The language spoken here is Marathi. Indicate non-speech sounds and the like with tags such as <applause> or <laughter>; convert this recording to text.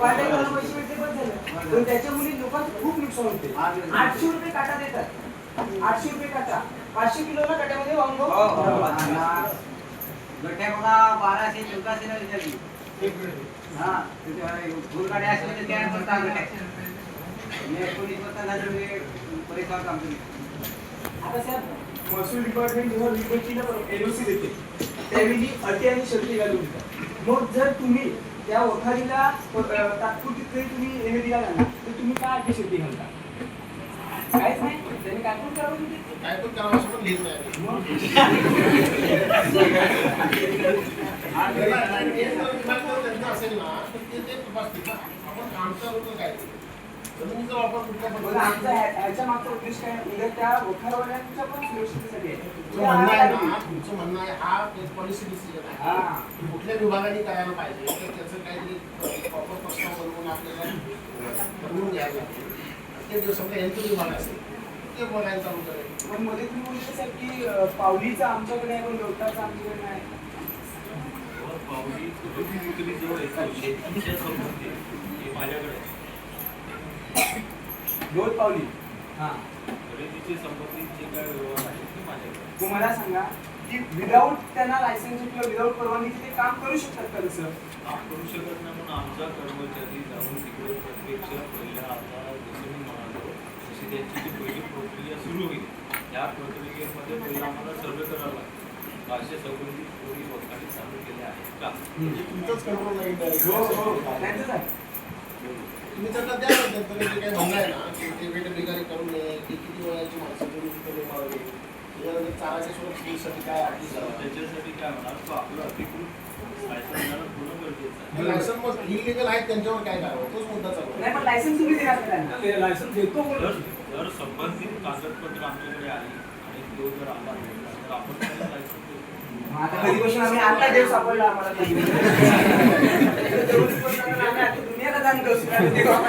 पाट्या घालून पैसे भेटते बस झालं पण त्याच्यामुळे लोकांचं खूप नुकसान होते. आठशे रुपये काटा देतात. आठशे रुपये काटा. पाचशे किलोला काट्यामध्ये हो, वांग गट्ट्या बघा बाराशे चौदाशे ला विचारली हा एकोणीस पन्नास रुपये परिसर काम तुम्ही आता साहेब महसूल डिपार्टमेंट जेव्हा विकतीला एनओसी देते त्यावेळी अटी आणि शर्ती घालून मग जर तुम्ही त्या अ, तात्पुरती तरी तुम्ही हे दिला ना तर तुम्ही काय अटी शर्ती घालता काहीच नाही? त्यांनी काय पण करावं काय पण करावं असं पण लिहित नाही. असेल ना तर ते ते तपासतील ना. आपण आमचं होतं काय? जमिनीचा वापर कुठल्या पण आमचा पद्धतीने ह्या- ह्याच्या मागचा उद्देश काय? उद्या त्या वखारवाल्यांच्या पण सुरक्षितेसाठी आहे. तुमचं म्हणणं आहे ना तुमचं म्हणणं आहे हा पॉलिसी डिसिजन आहे. हा. की कुठल्या विभागाने करायला पाहिजे तर त्याचं काहीतरी प्रॉपर प्रस्ताव बनवून आपल्याला बनवून घ्यायला लागेल. ते दिवस समजा यांचं विभाग असेल ते बोलायला चालू करेल. पण मध्ये तुम्ही बोलले साहेब की अ, पावलीचा आमच्याकडे आहे पण लोटाचा आमच्याकडे नाही. पावली खरेदी विक्री जो येतो शेतीच्या संबंधी हे माझ्याकडे आहे. रोज पावली. हा. खरेदीचे संबंधित जे काय व्यवहार आहेत ते माझ्याकडे. आहे. तू मला सांगा की विदाऊट त्यांना लायसन्स किंवा विदाऊट परवानगी ते काम करू शकतात का तसं? काम करू शकत नाही म्हणून आमचा कर्मचारी जाऊन तिकडे प्रत्यक्ष पहिल्या आता जसं मी म्हणालो तशी त्यांची जी पहिली प्रक्रिया सुरू होईल त्या प्रक्रियेमध्ये पहिला आम्हाला सर्वे करावा लागतो. अशा संबंधित कोणी चालू केल्या आहेत का? म्हणजे तुमचंच कंट्रोल नाही direct. हो हो. त्यांचंच आहे तुम्ही त्यांना द्या ना त्यांचं जे काही म्हणणं आहे ना की ते वेटबिगारी करू नये की किती वयाची माणसं तुम्ही तिथे नेमावे त्याच्यानंतर चाराच्या सुरक्षेसाठी काय अटी करावं? त्याच्यासाठी काय म्हणणार तो आपलं अधिकृत लायसन्स घेणं पूर्ण गरजेचं आहे. लायसन मग इलिगल आहेत त्यांच्यावर काय करावं तोच मुद्दा चालू आहे. नाही पण लायसन्स तुम्ही देणार का त्यांना? लायसन्स देतो जर जर संबंधित कागदपत्र आमच्याकडे आली आणि तो जर आला तर आपण त्याला लायसन्स देतो. मग आता कधीपासून आम्ही आता देव सापडला आम्हाला. <laughs> 何?